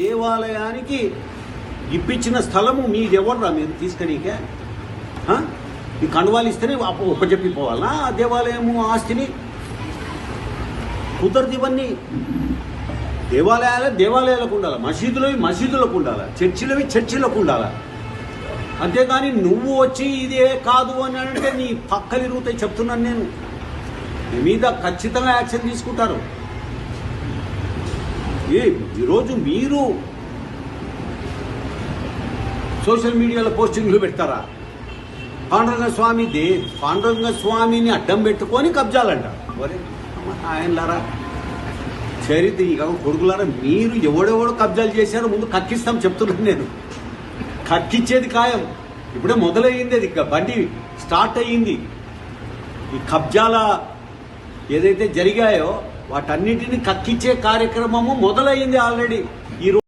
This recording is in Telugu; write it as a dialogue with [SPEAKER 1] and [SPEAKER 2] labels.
[SPEAKER 1] దేవాలయానికి ఇప్పించిన స్థలము మీది ఎవర్రా మీరు తీసుకునీకే మీ కండువాలు ఇస్తేనే ఒప్పచెప్పిపోవాలనా ఆ దేవాలయము ఆస్తిని? కుదరదు ఇవన్నీ. దేవాలయాలే దేవాలయాలకు ఉండాలి. మసీదులవి మసీదులకు ఉండాలి. చర్చిలవి చర్చిలకు ఉండాలి. అంతేగాని నువ్వు వచ్చి ఇదే కాదు అని అంటే నీ పక్కలు ఇరుగుతాయి చెప్తున్నాను నేను. నీ మీద ఖచ్చితంగా యాక్షన్ తీసుకుంటారు. ఏ ఈరోజు మీరు సోషల్ మీడియాలో పోస్టింగ్లు పెడతారా? పాండురంగ స్వామి దే పాండురంగ స్వామిని అడ్డం పెట్టుకొని కబ్జాలంట. ఆయనలారా చరిత్ర ఇక కొడుకులారా మీరు ఎవడెవడో కబ్జాలు చేశారో ముందు కక్కిస్తాం చెప్తున్నాను నేను. కక్కిచ్చేది ఖాయం. ఇప్పుడే మొదలయ్యింది అది. ఇక బండి స్టార్ట్ అయ్యింది. ఈ కబ్జాల ఏదైతే జరిగాయో వాటన్నిటిని కక్కించే కార్యక్రమము మొదలైంది ఆల్రెడీ. ఈ